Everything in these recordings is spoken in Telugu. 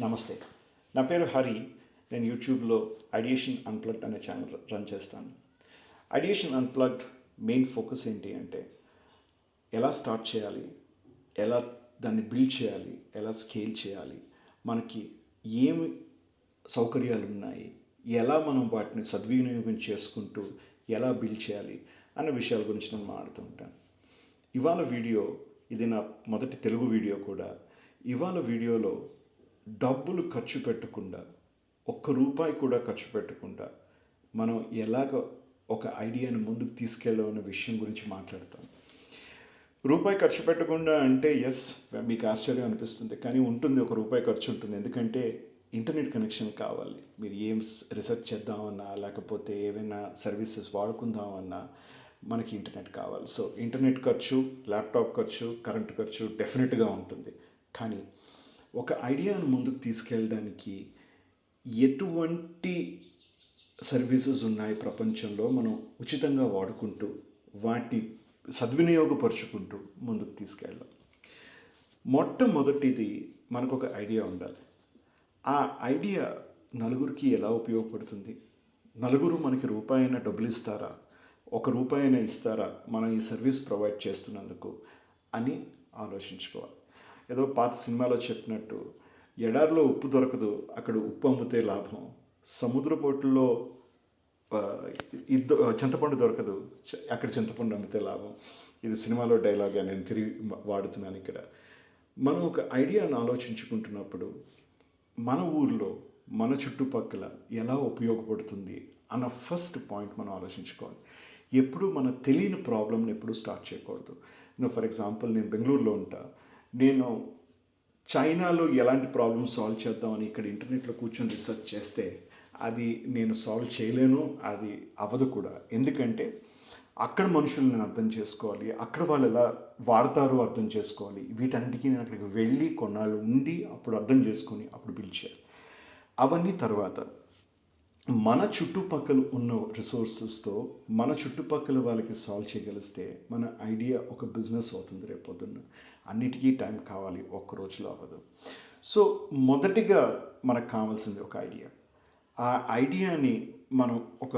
నమస్తే. నా పేరు హరి. నేను యూట్యూబ్లో ఐడియేషన్ అన్ప్లగ్డ్ అనే ఛానల్ రన్ చేస్తాను. ఐడియేషన్ అన్ప్లగ్డ్ మెయిన్ ఫోకస్ ఏంటి అంటే ఎలా స్టార్ట్ చేయాలి? ఎలా దాన్ని బిల్డ్ చేయాలి? ఎలా స్కేల్ చేయాలి? మనకి ఏమి సౌకర్యాలు ఉన్నాయి ఎలా మనం వాటిని సద్వినియోగం చేసుకుంటూ ఎలా బిల్డ్ చేయాలి? అన్న విషయాల గురించి నేను మాట్లాడుతూ ఉంటాను. ఇవాళ వీడియో ఇది నా మొదటి తెలుగు వీడియో కూడా. ఇవాళ వీడియోలో డబ్బులు ఖర్చు పెట్టకుండా ఒక్క రూపాయి కూడా ఖర్చు పెట్టకుండా మనం ఎలాగ ఒక ఐడియాను ముందుకు తీసుకెళ్ళామన్న విషయం గురించి మాట్లాడతాం. రూపాయి ఖర్చు పెట్టకుండా అంటే ఎస్ మీకు ఆశ్చర్యం అనిపిస్తుంది కానీ ఉంటుంది ఒక రూపాయి ఖర్చు ఉంటుంది. ఎందుకంటే ఇంటర్నెట్ కనెక్షన్ కావాలి. మీరు ఏం రీసెర్చ్ చేద్దామన్నా లేకపోతే ఏవైనా సర్వీసెస్ వాడుకుందామన్నా మనకి ఇంటర్నెట్ కావాలి. సో ఇంటర్నెట్ ఖర్చు ల్యాప్టాప్ ఖర్చు కరెంట్ ఖర్చు డెఫినెట్గా ఉంటుంది. కానీ ఒక ఐడియాను ముందుకు తీసుకెళ్ళడానికి ఎటువంటి సర్వీసెస్ ఉన్నాయి ప్రపంచంలో మనం ఉచితంగా వాడుకుంటూ వాటిని సద్వినియోగపరుచుకుంటూ ముందుకు తీసుకెళ్ళాం. మొట్టమొదటిది మనకు ఒక ఐడియా ఉండాలి. ఆ ఐడియా నలుగురికి ఎలా ఉపయోగపడుతుంది? నలుగురు మనకి రూపాయి అయినా డబ్బులు ఇస్తారా? ఒక రూపాయి అయినా ఇస్తారా? మనం ఈ సర్వీస్ ప్రొవైడ్ చేస్తున్నందుకు అని ఆలోచించుకోవాలి. ఏదో పాత సినిమాలో చెప్పినట్టు ఎడారిలో ఉప్పు దొరకదు అక్కడ ఉప్పు అమ్మితే లాభం. సముద్రపోటుల్లో ఇద్ద చింతపండు దొరకదు అక్కడ చింతపండు అమ్మితే లాభం. ఇది సినిమాలో డైలాగా నేను తిరిగి వాడుతున్నాను ఇక్కడ. మనం ఒక ఐడియాను ఆలోచించుకుంటున్నప్పుడు మన ఊర్లో మన చుట్టుపక్కల ఎలా ఉపయోగపడుతుంది అన్న ఫస్ట్ పాయింట్ మనం ఆలోచించుకోవాలి. ఎప్పుడు మన తెలియని ప్రాబ్లమ్ని ఎప్పుడు స్టార్ట్ చేయకూడదు. ఫర్ ఎగ్జాంపుల్ నేను బెంగళూరులో ఉంటా. నేను చైనాలో ఎలాంటి ప్రాబ్లమ్ సాల్వ్ చేద్దామని ఇక్కడ ఇంటర్నెట్లో కూర్చొని రీసెర్చ్ చేస్తే అది నేను సాల్వ్ చేయలేను అది అవ్వదు కూడా. ఎందుకంటే అక్కడ మనుషుల్ని నేను అర్థం చేసుకోవాలి అక్కడ వాళ్ళు ఎలా వాడతారో అర్థం చేసుకోవాలి. వీటన్నిటికీ నేను అక్కడికి వెళ్ళి కొన్నాళ్ళు ఉండి అప్పుడు అర్థం చేసుకొని అప్పుడు పిలిచారు అవన్నీ తర్వాత మన చుట్టుపక్కల ఉన్న రిసోర్సెస్తో మన చుట్టుపక్కల వాళ్ళకి సాల్వ్ చేయగలిస్తే మన ఐడియా ఒక బిజినెస్ అవుతుంది రేపొద్దున్న అన్నిటికీ టైం కావాలి ఒక్క రోజులో అవ్వదు. సో మొదటిగా మనకు కావాల్సింది ఒక ఐడియా. ఆ ఐడియాని మనం ఒక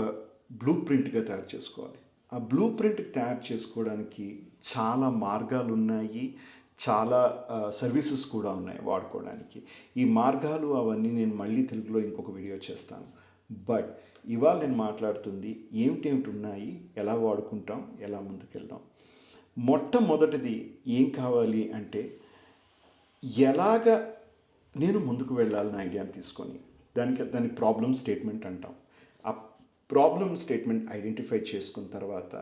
బ్లూ ప్రింట్గా తయారు చేసుకోవాలి. ఆ బ్లూ ప్రింట్ తయారు చేసుకోవడానికి చాలా మార్గాలు ఉన్నాయి చాలా సర్వీసెస్ కూడా ఉన్నాయి వాడుకోవడానికి. ఈ మార్గాలు అవన్నీ నేను మళ్ళీ తెలుగులో ఇంకొక వీడియో చేస్తాను. బట్ ఇవాళ నేను మాట్లాడుతుంది ఏమిటేమిటి ఉన్నాయి ఎలా వాడుకుంటాం ఎలా ముందుకెళ్దాం. మొట్టమొదటిది ఏం కావాలి అంటే ఎలాగ నేను ముందుకు వెళ్ళాలని ఐడియాని తీసుకొని. దానికి దాని ప్రాబ్లమ్ స్టేట్మెంట్ అంటాం. ఆ ప్రాబ్లమ్ స్టేట్మెంట్ ఐడెంటిఫై చేసుకున్న తర్వాత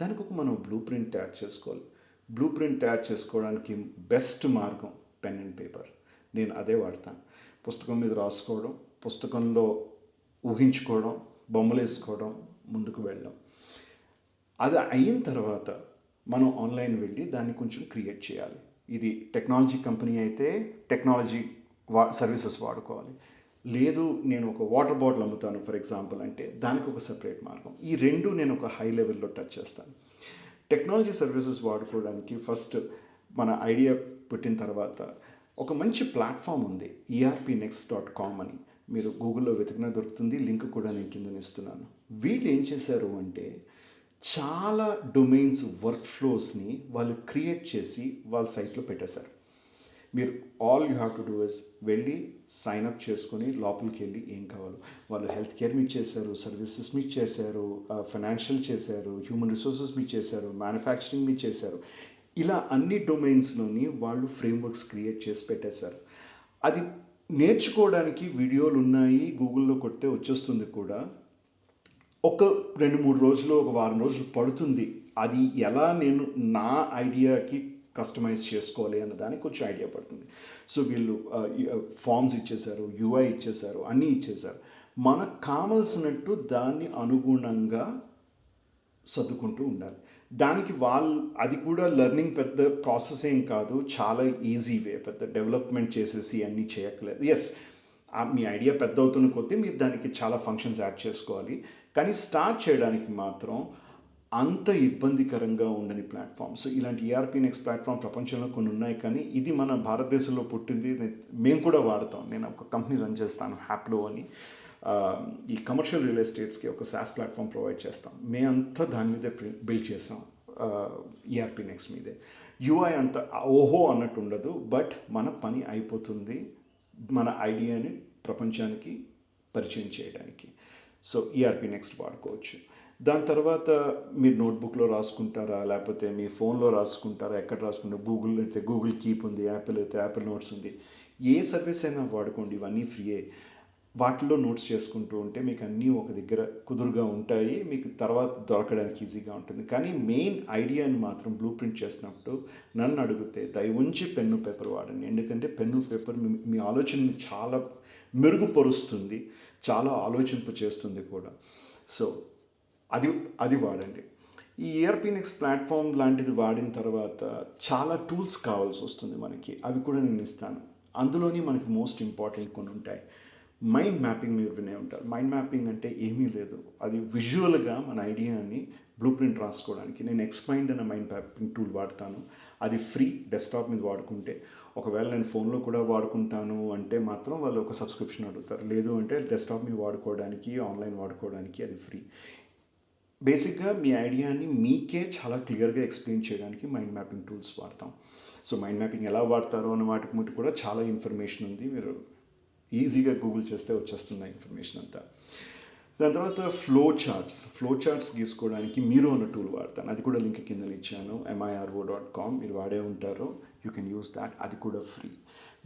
దానికి ఒక మనం బ్లూ ప్రింట్ తయారు చేసుకోవాలి. బ్లూ ప్రింట్ తయారు చేసుకోవడానికి బెస్ట్ మార్గం పెన్ అండ్ పేపర్. నేను అదే వాడతాను. పుస్తకం మీద రాసుకోవడం పుస్తకంలో ఊహించుకోవడం బొమ్మలు వేసుకోవడం ముందుకు వెళ్ళడం. అది అయిన తర్వాత మనం ఆన్లైన్ వెళ్ళి దాన్ని కొంచెం క్రియేట్ చేయాలి. ఇది టెక్నాలజీ కంపెనీ అయితే టెక్నాలజీ వా సర్వీసెస్ వాడుకోవాలి. లేదు నేను ఒక వాటర్ బాటిల్ అమ్ముతాను ఫర్ ఎగ్జాంపుల్ అంటే దానికి ఒక సపరేట్ మార్గం. ఈ రెండు నేను ఒక హై లెవెల్లో టచ్ చేస్తాను. టెక్నాలజీ సర్వీసెస్ వాడుకోవడానికి ఫస్ట్ మన ఐడియా పుట్టిన తర్వాత ఒక మంచి ప్లాట్ఫామ్ ఉంది ఈఆర్పి నెక్స్ట్ డాట్ కామ్ అని. మీరు గూగుల్లో వెతికినా దొరుకుతుంది లింక్ కూడా నేను కిందనిస్తున్నాను వీళ్ళు ఏం చేశారు అంటే చాలా డొమైన్స్ వర్క్ ఫ్లోస్ని వాళ్ళు క్రియేట్ చేసి వాళ్ళ సైట్లో పెట్టేశారు. మీరు all you have to do is వెళ్ళి సైన్ అప్ చేసుకొని లోపలికి వెళ్ళి ఏం కావాలో. వాళ్ళు హెల్త్ కేర్ మీకు చేశారు సర్వీసెస్ మీకు చేశారు ఫైనాన్షియల్ చేశారు హ్యూమన్ రిసోర్సెస్ మీకు చేశారు మ్యానుఫ్యాక్చరింగ్ మీకు చేశారు. ఇలా అన్ని డొమైన్స్లోని వాళ్ళు ఫ్రేమ్వర్క్స్ క్రియేట్ చేసి పెట్టేశారు. అది నేర్చుకోవడానికి వీడియోలు ఉన్నాయి గూగుల్లో కొట్టే వచ్చేస్తుంది కూడా. ఒక రెండు మూడు రోజులు ఒక వారం రోజులు పడుతుంది. అది ఎలా నేను నా ఐడియాకి కస్టమైజ్ చేసుకోవాలి అన్న దానికి కొంచెం ఐడియా పడుతుంది. సో వీళ్ళు ఫామ్స్ ఇచ్చేశారు యూఐ ఇచ్చేశారు అన్నీ ఇచ్చేశారు. మనకు కావలసినట్టు దాన్ని అనుగుణంగా సర్దుకుంటూ ఉండాలి. దానికి వాళ్ళు అది కూడా లెర్నింగ్ పెద్ద ప్రాసెస్ ఏం కాదు చాలా ఈజీ వే పెద్ద డెవలప్మెంట్ చేసేసి అన్నీ చేయట్లేదు ఎస్ మీ ఐడియా పెద్ద అవుతున్న కొద్దీ మీరు దానికి చాలా ఫంక్షన్స్ యాడ్ చేసుకోవాలి. కానీ స్టార్ట్ చేయడానికి మాత్రం అంత ఇబ్బందికరంగా ఉండని ప్లాట్ఫామ్. సో ఇలాంటి ఈఆర్పీ నెక్స్ట్ ప్లాట్ఫామ్ ప్రపంచంలో కొన్ని ఉన్నాయి కానీ ఇది మన భారతదేశంలో పుట్టింది. మేము కూడా వాడతాం. నేను ఒక కంపెనీ రన్ చేస్తాను హ్యాప్లో అని. ఈ కమర్షియల్ రియల్ ఎస్టేట్స్కి ఒక సాస్ ప్లాట్ఫామ్ ప్రొవైడ్ చేస్తాం. మేమంతా దాని మీదే బిల్డ్ చేసాం ఈఆర్పీ నెక్స్ట్ మీదే. యూఐ అంత ఓహో అన్నట్టు ఉండదు బట్ మన పని అయిపోతుంది మన ఐడియాని ప్రపంచానికి పరిచయం చేయడానికి. సో ఈఆర్పీ నెక్స్ట్ వాడుకోవచ్చు. దాని తర్వాత మీరు నోట్బుక్లో రాసుకుంటారా? లేకపోతే మీ ఫోన్లో రాసుకుంటారా? ఎక్కడ రాసుకుంటారు? గూగుల్ అయితే గూగుల్ కీప్ ఉంది యాపిల్ అయితే యాపిల్ నోట్స్ ఉంది. ఏ సర్వీస్ అయినా వాడుకోండి ఇవన్నీ ఫ్రీయే. వాటిలో నోట్స్ చేసుకుంటూ ఉంటే మీకు అన్నీ ఒక దగ్గర కుదురుగా ఉంటాయి. మీకు తర్వాత దొరకడానికి ఈజీగా ఉంటుంది. కానీ మెయిన్ ఐడియాని మాత్రం బ్లూ ప్రింట్ చేసినప్పుడు నన్ను అడిగితే దయ ఉంచి పెన్ను పేపర్ వాడండి. ఎందుకంటే పెన్ను పేపర్ మీ మీ ఆలోచనని చాలా మెరుగుపరుస్తుంది చాలా ఆలోచింపు చేస్తుంది కూడా. సో అది అది వాడండి. ఈ ఈఆర్పీ నెక్స్ట్ ప్లాట్ఫామ్ లాంటిది వాడిన తర్వాత చాలా టూల్స్ కావాల్సి వస్తుంది మనకి. అవి కూడా నేను ఇస్తాను. అందులోని మనకి మోస్ట్ ఇంపార్టెంట్ కొన్ని ఉంటాయి. మైండ్ మ్యాపింగ్ మీరు వినే ఉంటారు. మైండ్ మ్యాపింగ్ అంటే ఏమీ లేదు. అది విజువల్గా మన ఐడియాని బ్లూ ప్రింట్ రాసుకోవడానికి. నేను ఎక్స్మైండ్ అనే మైండ్ మ్యాపింగ్ టూల్ వాడతాను. అది ఫ్రీ డెస్క్టాప్ మీద వాడుకుంటే ఒకవేళ నేను ఫోన్లో కూడా వాడుకుంటాను అంటే మాత్రం వాళ్ళు ఒక సబ్స్క్రిప్షన్ అడుగుతారు. లేదు అంటే డెస్క్టాప్ మీద వాడుకోవడానికి ఆన్లైన్ వాడుకోవడానికి అది ఫ్రీ. బేసిక్గా మీ ఐడియాని మీకే చాలా క్లియర్గా ఎక్స్ప్లెయిన్ చేయడానికి మైండ్ మ్యాపింగ్ టూల్స్ వాడతాం. సో మైండ్ మ్యాపింగ్ ఎలా వాడతారో అన్న వాటికి ముట్టు కూడా చాలా ఇన్ఫర్మేషన్ ఉంది. మీరు ఈజీగా గూగుల్ చేస్తే వచ్చేస్తుంది ఆ ఇన్ఫర్మేషన్ అంతా. దాని తర్వాత ఫ్లో చార్ట్స్ ఫ్లో చార్ట్స్ గీసుకోవడానికి మీరు అన్న టూల్ వాడతాను. అది కూడా లింక్ కింద ఇచ్చాను. ఎంఐఆర్ఓ డాట్ కామ్ మీరు వాడే ఉంటారు. యూ కెన్ యూస్ దాట్ అది కూడా ఫ్రీ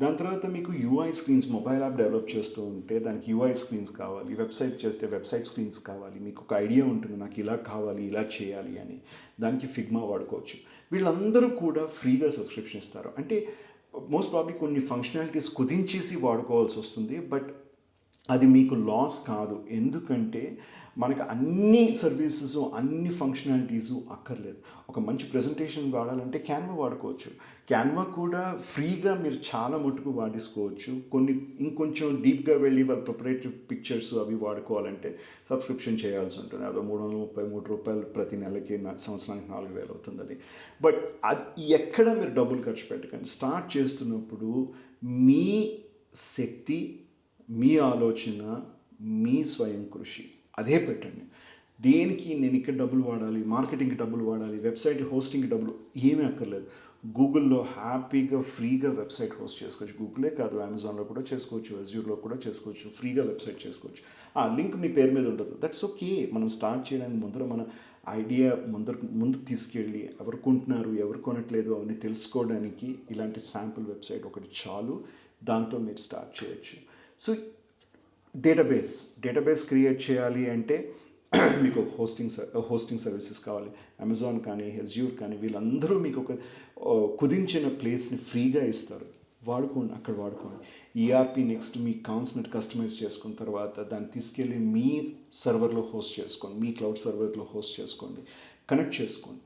దాని తర్వాత మీకు UI screens mobile app develop చేస్తూ ఉంటే దానికి యూఐ స్క్రీన్స్ కావాలి. వెబ్సైట్ చేస్తే వెబ్సైట్ స్క్రీన్స్ కావాలి. మీకు ఒక ఐడియా ఉంటుంది. నాకు ఇలా కావాలి ఇలా చేయాలి అని. దానికి ఫిగ్మా వాడుకోవచ్చు. వీళ్ళందరూ కూడా ఫ్రీగా సబ్స్క్రిప్షన్ ఇస్తారు. అంటే మోస్ట్ ప్రాబ్లీ కొన్ని ఫంక్షనాలిటీస్ కుదించేసి వాడుకోవాల్సి వస్తుంది. బట్ అది మీకు లాస్ కాదు. ఎందుకంటే మనకు అన్ని సర్వీసెస్ అన్ని ఫంక్షనాలిటీసు అక్కర్లేదు. ఒక మంచి ప్రజెంటేషన్ వాడాలంటే క్యాన్వా వాడుకోవచ్చు. క్యాన్వా కూడా ఫ్రీగా మీరు చాలా మటుకు వాడేసుకోవచ్చు. కొన్ని ఇంకొంచెం డీప్గా వెళ్ళి వాళ్ళ ప్రొపరేటివ్ పిక్చర్స్ అవి వాడుకోవాలంటే సబ్స్క్రిప్షన్ చేయాల్సి ఉంటుంది. అదో మూడు వందల ముప్పై మూడు రూపాయలు ప్రతి నెలకి సంవత్సరానికి నాలుగు వేలు అవుతుంది అది. బట్ అది ఎక్కడ మీరు డబ్బులు ఖర్చు పెట్టకండి. స్టార్ట్ చేస్తున్నప్పుడు మీ శక్తి మీ ఆలోచన మీ స్వయం కృషి. అదే పెట్టండి. దేనికి నేను ఇక్కడ డబ్బులు వాడాలి మార్కెటింగ్కి డబ్బులు వాడాలి వెబ్సైట్ హోస్టింగ్కి డబ్బులు ఏమీ అక్కర్లేదు. గూగుల్లో హ్యాపీగా ఫ్రీగా వెబ్సైట్ హోస్ట్ చేసుకోవచ్చు. గూగులే కాదు అమెజాన్లో కూడా చేసుకోవచ్చు అజ్యూర్లో కూడా చేసుకోవచ్చు ఫ్రీగా వెబ్సైట్ చేసుకోవచ్చు. ఆ లింక్ మీ పేరు మీద ఉండదు దట్స్ ఓకే మనం స్టార్ట్ చేయడానికి ముందర మన ఐడియా ముందర ముందుకు తీసుకెళ్ళి ఎవరు కొంటున్నారు ఎవరు కొనట్లేదు అవన్నీ తెలుసుకోవడానికి ఇలాంటి శాంపుల్ వెబ్సైట్ ఒకటి చాలు. దాంతో మీరు స్టార్ట్ చేయొచ్చు. సో డేటాబేస్ డేటాబేస్ క్రియేట్ చేయాలి అంటే మీకు హోస్టింగ్ సర్- హోస్టింగ్ సర్వీసెస్ కావాలి. అమెజాన్ కానీ హెజ్యూర్ కానీ వీళ్ళందరూ మీకు ఒక కుదించిన ప్లేస్ని ఫ్రీగా ఇస్తారు. వాడుకోండి అక్కడ వాడుకోండి. ఈఆర్పి నెక్స్ట్ మీ కాన్స్నెట్ కస్టమైజ్ చేసుకున్న తర్వాత దాన్ని తీసుకెళ్ళి మీ సర్వర్లో హోస్ట్ చేసుకోండి. మీ క్లౌడ్ సర్వర్లో హోస్ట్ చేసుకోండి. కనెక్ట్ చేసుకోండి.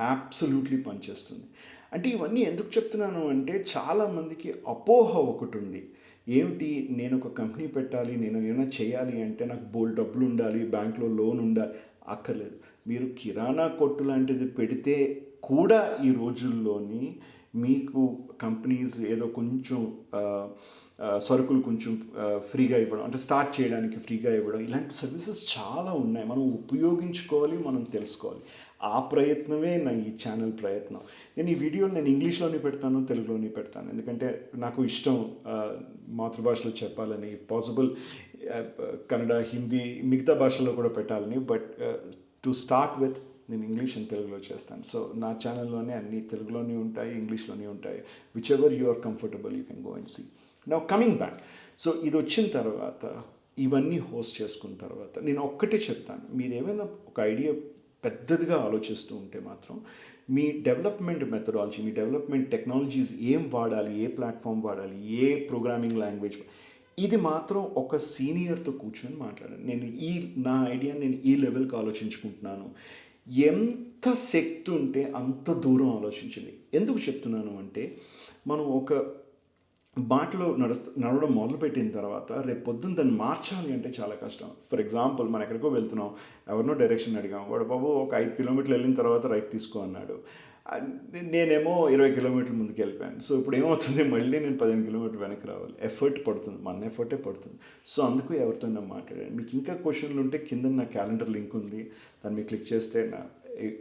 అబ్సల్యూట్లీ పనిచేస్తుంది. అంటే ఇవన్నీ ఎందుకు చెప్తున్నాను అంటే చాలామందికి అపోహ ఒకటి ఉంది. ఏమిటి నేను ఒక కంపెనీ పెట్టాలి నేను ఏమైనా చేయాలి అంటే నాకు బోల్ డబ్బులు ఉండాలి బ్యాంక్లో లోన్ ఉండాలి అక్కర్లేదు. మీరు కిరాణా కొట్టు లాంటిది పెడితే కూడా ఈ రోజుల్లోని మీకు కంపెనీస్ ఏదో కొంచెం సరుకులు కొంచెం ఫ్రీగా ఇవ్వడం అంటే స్టార్ట్ చేయడానికి ఫ్రీగా ఇవ్వడం ఇలాంటి సర్వీసెస్ చాలా ఉన్నాయి. మనం ఉపయోగించుకోవాలి మనం తెలుసుకోవాలి. ఆ ప్రయత్నమే నా ఈ ఛానల్ ప్రయత్నం. నేను ఈ వీడియోలు నేను ఇంగ్లీష్లోనే పెడతాను తెలుగులోనే పెడతాను. ఎందుకంటే నాకు ఇష్టం మాతృభాషలో చెప్పాలని పాసిబుల్ కన్నడ హిందీ మిగతా భాషల్లో కూడా పెట్టాలని. బట్ టు స్టార్ట్ విత్ నేను ఇంగ్లీష్ అండ్ తెలుగులో చేస్తాను. సో నా ఛానల్లోనే అన్ని తెలుగులోనే ఉంటాయి ఇంగ్లీష్లోనే ఉంటాయి. Whichever you are comfortable you can go and see నా కమింగ్ బ్యాక్ సో ఇది వచ్చిన తర్వాత ఇవన్నీ హోస్ట్ చేసుకున్న తర్వాత నేను ఒక్కటే చెప్తాను. మీరు ఏమైనా ఒక ఐడియా పెద్దదిగా ఆలోచిస్తూ ఉంటే మాత్రం మీ డెవలప్మెంట్ మెథడాలజీ మీ డెవలప్మెంట్ టెక్నాలజీస్ ఏం వాడాలి ఏ ప్లాట్ఫామ్ వాడాలి ఏ ప్రోగ్రామింగ్ లాంగ్వేజ్ ఇది మాత్రం ఒక సీనియర్తో కూర్చొని మాట్లాడాను నేను ఈ నా ఐడియా నేను ఈ లెవెల్కి ఆలోచించుకుంటున్నాను. ఎంత శక్తి ఉంటే అంత దూరం ఆలోచించండి. ఎందుకు చెప్తున్నాను అంటే మనం ఒక బాటలో నడు నడవడం మొదలుపెట్టిన తర్వాత రేపు పొద్దున్న దాన్ని మార్చాలి అంటే చాలా కష్టం. ఫర్ ఎగ్జాంపుల్ మనం ఎక్కడికో వెళ్తున్నాం ఎవరినో డైరెక్షన్ అడిగాం వాడు బాబు ఒక ఐదు కిలోమీటర్లు వెళ్ళిన తర్వాత రైట్ తీసుకో అన్నాడు. నేనేమో ఇరవై కిలోమీటర్ల ముందుకు వెళ్ళిపోయాను. సో ఇప్పుడు ఏమవుతుంది? మళ్ళీ నేను పదిహేను కిలోమీటర్లు వెనక్కి రావాలి. ఎఫర్ట్ పడుతుంది. మన ఎఫర్టే పడుతుంది. సో అందుకు ఎవరితో మాట్లాడాను. మీకు ఇంకా క్వశ్చన్లు ఉంటే కింద నా క్యాలెండర్ లింక్ ఉంది. దాన్ని మీరు క్లిక్ చేస్తే నా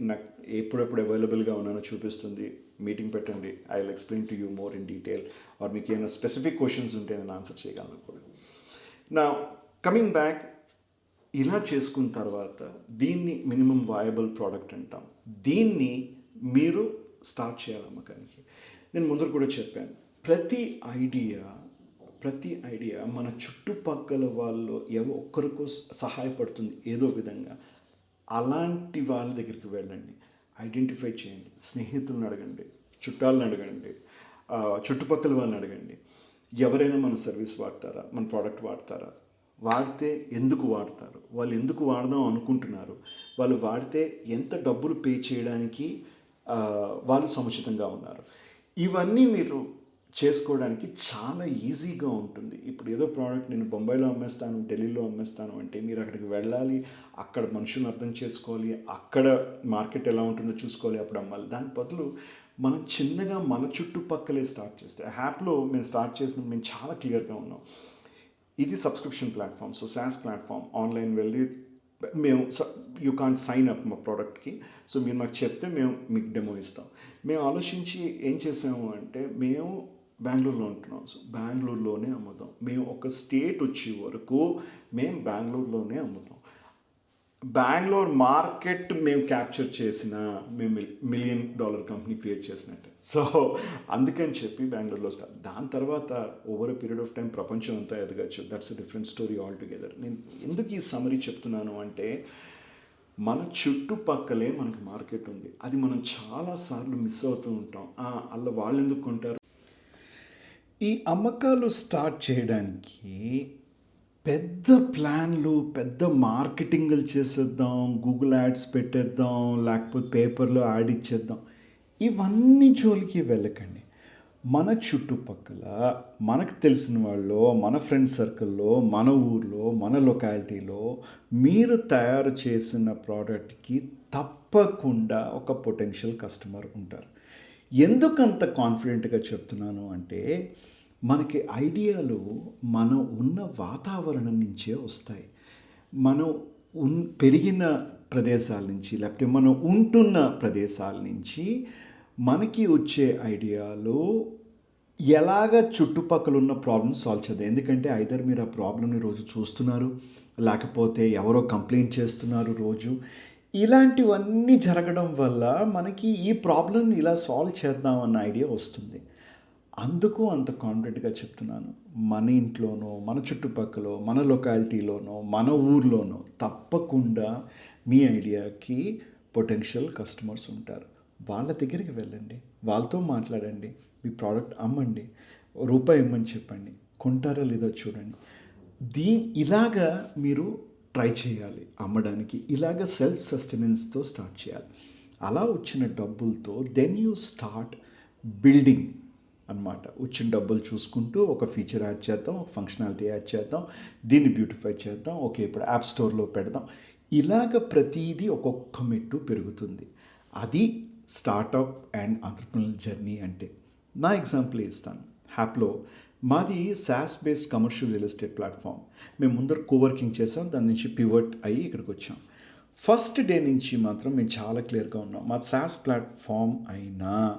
నాకు ఎప్పుడెప్పుడు అవైలబుల్గా ఉన్నానో చూపిస్తుంది. మీటింగ్ పెట్టండి I will explain to you more in detail or మీకు ఏమైనా స్పెసిఫిక్ క్వశ్చన్స్ ఉంటే నేను ఆన్సర్ చేయగలను కూడా. నా కమింగ్ బ్యాక్ ఇలా చేసుకున్న తర్వాత దీన్ని మినిమం వాయబుల్ ప్రోడక్ట్ అంటాం. దీన్ని మీరు స్టార్ట్ చేయాలి అమ్మకానికి. నేను ముందర కూడా చెప్పాను. ప్రతి ఐడియా ప్రతి ఐడియా మన చుట్టుపక్కల వాళ్ళు ఎవ ఒక్కరికో సహాయపడుతుంది ఏదో విధంగా. అలాంటి వాళ్ళ దగ్గరికి వెళ్ళండి. ఐడెంటిఫై చేయండి. స్నేహితులను అడగండి. చుట్టాలను అడగండి. చుట్టుపక్కల వాళ్ళని అడగండి. ఎవరైనా మన సర్వీస్ వాడతారా? మన ప్రోడక్ట్ వాడతారా? వాడితే ఎందుకు వాడతారు? వాళ్ళు ఎందుకు వాడదాం అనుకుంటున్నారు? వాళ్ళు వాడితే ఎంత డబ్బులు పే చేయడానికి వాళ్ళు సముచితంగా ఉన్నారు. ఇవన్నీ మీరు చేసుకోవడానికి చాలా ఈజీగా ఉంటుంది. ఇప్పుడు ఏదో ప్రోడక్ట్ నేను బొంబాయిలో అమ్మేస్తాను ఢిల్లీలో అమ్మేస్తాను అంటే మీరు అక్కడికి వెళ్ళాలి అక్కడ మనుషులను అర్థం చేసుకోవాలి అక్కడ మార్కెట్ ఎలా ఉంటుందో చూసుకోవాలి అప్పుడు అమ్మాలి. దాని బదులు మనం చిన్నగా మన చుట్టుపక్కలే స్టార్ట్ చేస్తే హ్యాప్లో మేము స్టార్ట్ చేసిన మేము చాలా క్లియర్గా ఉన్నాం. ఇది subscription platform so SaaS platform online వెళ్ళి మేము యూ కాంట్ సైన్ అప్ మా ప్రోడక్ట్కి సో మీరు మాకు చెప్తే మేము మీకు డెమో ఇస్తాం. మేము ఆలోచించి ఏం చేసాము అంటే మేము బెంగళూరులో ఉంటున్నాం. సో బెంగళూరులోనే అమ్ముతాం. మేము ఒక స్టేట్ వచ్చే వరకు మేము బెంగళూరులోనే అమ్ముతాం. బెంగళూరు మార్కెట్ మేము క్యాప్చర్ చేసిన మేము మిలియన్ డాలర్ కంపెనీ క్రియేట్ చేసినట్టే. సో అందుకని చెప్పి బెంగళూరులో స్టార్ట్. దాని తర్వాత over a period of time ప్రపంచం అంతా ఎదగచ్చు. That's a different story altogether నేను ఎందుకు ఈ సమరీ చెప్తున్నాను అంటే మన చుట్టుపక్కలే మనకు మార్కెట్ ఉంది. అది మనం చాలాసార్లు మిస్ అవుతూ ఉంటాం. అలా వాళ్ళు ఎందుకు కొంటారు? ఈ అమ్మకాలు స్టార్ట్ చేయడానికి పెద్ద ప్లాన్లు పెద్ద మార్కెటింగ్లు చేసేద్దాం గూగుల్ యాడ్స్ పెట్టేద్దాం లేకపోతే పేపర్లో యాడ్ ఇచ్చేద్దాం. ఇవన్నీ జోలికి వెళ్ళకండి. మన చుట్టుపక్కల మనకు తెలిసిన వాళ్ళు మన ఫ్రెండ్ సర్కిల్లో మన ఊర్లో మన లొకాలిటీలో మీరు తయారు చేసిన ప్రోడక్ట్కి తప్పకుండా ఒక పొటెన్షియల్ కస్టమర్ ఉంటారు. ఎందుకు అంత కాన్ఫిడెంట్గా చెప్తున్నాను అంటే మనకి ఐడియాలు మనం ఉన్న వాతావరణం నుంచే వస్తాయి. మనం ఉన్ పెరిగిన ప్రదేశాల నుంచి లేకపోతే మనం ఉంటున్న ప్రదేశాల నుంచి మనకి వచ్చే ఐడియాలు ఎలాగ చుట్టుపక్కల ఉన్న ప్రాబ్లమ్స్ సాల్వ్ చేద్దాం ఎందుకంటే ఐదర్ మీరు ఆ ప్రాబ్లమ్ని రోజు చూస్తున్నారు. లేకపోతే ఎవరో కంప్లైంట్ చేస్తున్నారు రోజు. ఇలాంటివన్నీ జరగడం వల్ల మనకి ఈ ప్రాబ్లమ్ని ఇలా సాల్వ్ చేద్దాం అన్న ఐడియా వస్తుంది. అందుకు అంత కాన్ఫిడెంట్గా చెప్తున్నాను. మన ఇంట్లోనో మన చుట్టుపక్కల మన లొకాలిటీలోనో మన ఊర్లోనో తప్పకుండా మీ ఐడియాకి పొటెన్షియల్ కస్టమర్స్ ఉంటారు. వాళ్ళ దగ్గరికి వెళ్ళండి. వాళ్ళతో మాట్లాడండి. మీ ప్రోడక్ట్ అమ్మండి. రూపాయి ఇమ్మని చెప్పండి. కొంటారా లేదో చూడండి. దీ ఇలాగా మీరు ట్రై చేయాలి అమ్మడానికి. ఇలాగ సెల్ఫ్ సస్టెనెన్స్తో స్టార్ట్ చేయాలి. అలా వచ్చిన డబ్బులతో దెన్ యూ స్టార్ట్ బిల్డింగ్ అన్నమాట. వచ్చిన డబ్బులు చూసుకుంటూ ఒక ఫీచర్ యాడ్ చేద్దాం ఒక ఫంక్షనాలిటీ యాడ్ చేద్దాం దీన్ని బ్యూటిఫై చేద్దాం ఓకే ఇప్పుడు యాప్ స్టోర్లో పెడదాం. ఇలాగ ప్రతిదీ ఒక్కొక్క మెట్టు పెరుగుతుంది. అది స్టార్టప్ అండ్ ఆంటర్ప్రినల్ జర్నీ అంటే. నా ఎగ్జాంపుల్ ఇస్తాను. హ్యాప్లో మాది SaaS based commercial real estate platform మేము ముందర కోవర్కింగ్ చేసాం దాని నుంచి పివట్ అయ్యి ఇక్కడికి వచ్చాం. ఫస్ట్ డే నుంచి మాత్రం మేము చాలా క్లియర్గా ఉన్నాం. మా శాస్ ప్లాట్ఫామ్ అయినా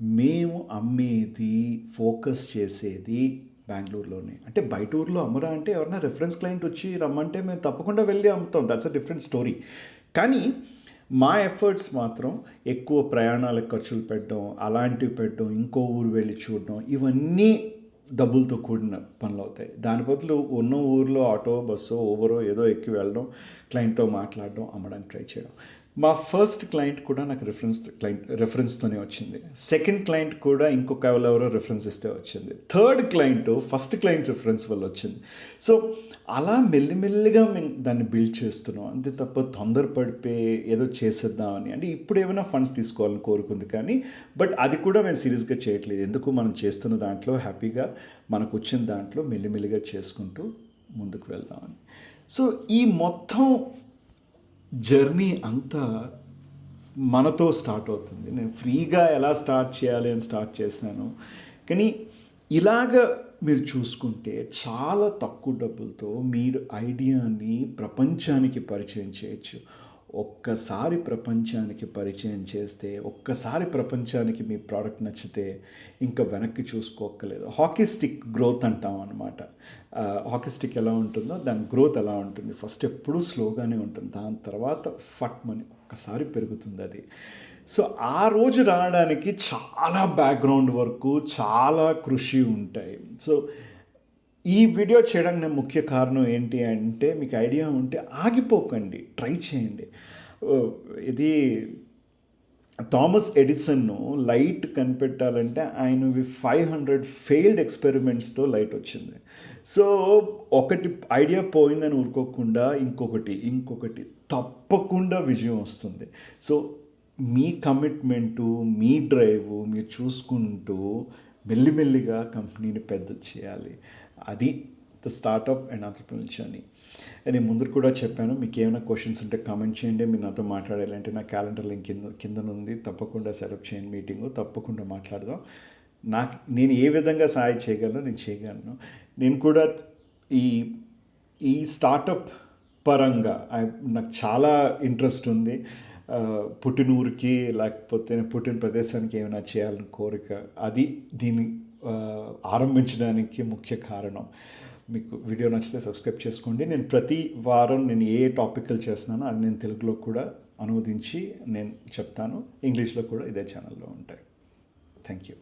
మేము అమ్మేది ఫోకస్ చేసేది బెంగళూరులోనే. అంటే బయట ఊర్లో అమ్మరా అంటే ఎవరైనా రెఫరెన్స్ క్లయింట్ వచ్చి రమ్మంటే మేము తప్పకుండా వెళ్ళి అమ్ముతాం. దట్స్ అ డిఫరెంట్ స్టోరీ కానీ మా ఎఫర్ట్స్ మాత్రం ఎక్కువ ప్రయాణాలకు ఖర్చులు పెట్టడం అలాంటివి పెట్టడం ఇంకో ఊరు వెళ్ళి చూడడం ఇవన్నీ డబ్బులతో కూడిన పనులు అవుతాయి. దాని బదులు ఉన్న ఊర్లో ఆటో బస్సో ఓవరో ఏదో ఎక్కి వెళ్ళడం క్లయింట్తో మాట్లాడడం అమ్మడానికి ట్రై చేయడం. మా ఫస్ట్ క్లయింట్ కూడా నాకు రిఫరెన్స్ క్లయింట్ రెఫరెన్స్తోనే వచ్చింది. సెకండ్ క్లయింట్ కూడా ఇంకొక ఎవరెవరో రెఫరెన్స్ ఇస్తే వచ్చింది. Third client first client reference వల్ల వచ్చింది. సో అలా మెల్లిమెల్లిగా మేము దాన్ని బిల్డ్ చేస్తున్నాం. అంతే తప్ప తొందరపడిపోయి ఏదో చేసేద్దామని. అంటే ఇప్పుడు ఏమైనా ఫండ్స్ తీసుకోవాలని కోరుకుంది కానీ బట్ అది కూడా మేము సీరియస్గా చేయట్లేదు. ఎందుకు మనం చేస్తున్న దాంట్లో హ్యాపీగా మనకు వచ్చిన దాంట్లో మెల్లిమెల్లిగా చేసుకుంటూ ముందుకు వెళ్దామని. సో ఈ మొత్తం జర్నీ అంతా మనతో స్టార్ట్ అవుతుంది. నేను ఫ్రీగా ఎలా స్టార్ట్ చేయాలి అని స్టార్ట్ చేశాను. కానీ ఇలాగ మీరు చూసుకుంటే చాలా తక్కువ డబ్బులతో మీరు ఐడియాని ప్రపంచానికి పరిచయం చేయొచ్చు. ఒక్కసారి ప్రపంచానికి పరిచయం చేస్తే ఒక్కసారి ప్రపంచానికి మీ ప్రోడక్ట్ నచ్చితే ఇంకా వెనక్కి చూసుకోక్కర్లేదు. హాకీ స్టిక్ గ్రోత్ అంటాం అనమాట హాకీ స్టిక్ ఎలా ఉంటుందో దాని గ్రోత్ ఎలా ఉంటుంది? ఫస్ట్ ఎప్పుడూ స్లోగానే ఉంటుంది. దాని తర్వాత ఫట్ మని ఒక్కసారి పెరుగుతుంది అది. సో ఆ రోజు రావడానికి చాలా బ్యాక్గ్రౌండ్ వరకు చాలా కృషి ఉంటాయి. సో ఈ వీడియో చేయడానికి నేను ముఖ్య కారణం ఏంటి అంటే మీకు ఐడియా ఉంటే ఆగిపోకండి. ట్రై చేయండి. ఇది థామస్ ఎడిసన్ను లైట్ కనిపెట్టాలంటే ఆయనవి ఫైవ్ హండ్రెడ్ ఫెయిల్డ్ ఎక్స్పెరిమెంట్స్తో లైట్ వచ్చింది. సో ఒకటి ఐడియా పోయిందని ఊరుకోకుండా ఇంకొకటి ఇంకొకటి తప్పకుండా విజయం వస్తుంది. సో మీ కమిట్మెంటు మీ డ్రైవ్ మీరు చూసుకుంటూ మెల్లిమెల్లిగా కంపెనీని పెద్ద చేయాలి. అది the startup and entrepreneur journey నేను ముందు కూడా చెప్పాను మీకు ఏమైనా క్వశ్చన్స్ ఉంటే కామెంట్ చేయండి. మీరు నాతో మాట్లాడాలంటే నా క్యాలెండర్ లింక్ కింద కింద ఉంది. తప్పకుండా సెటప్ చేయండి మీటింగు తప్పకుండా మాట్లాడదాం. నాకు నేను ఏ విధంగా సహాయం చేయగలను? నేను చేయగలను. నేను కూడా ఈ ఈ స్టార్టప్ పరంగా నాకు చాలా ఇంట్రెస్ట్ ఉంది. పుట్టిన ఊరికి లేకపోతే పుట్టిన ప్రదేశానికి ఏమైనా చేయాలని కోరిక అది దీన్ని ఆరంభించడానికి ముఖ్య కారణం. మీకు వీడియో నచ్చితే సబ్స్క్రైబ్ చేసుకోండి. నేను ప్రతి వారం నేను ఏ టాపిక్లు చేస్తున్నానో అది నేను తెలుగులో కూడా అనువదించి నేను చెప్తాను. ఇంగ్లీష్లో కూడా ఇదే ఛానల్లో ఉంటాయి. Thank you.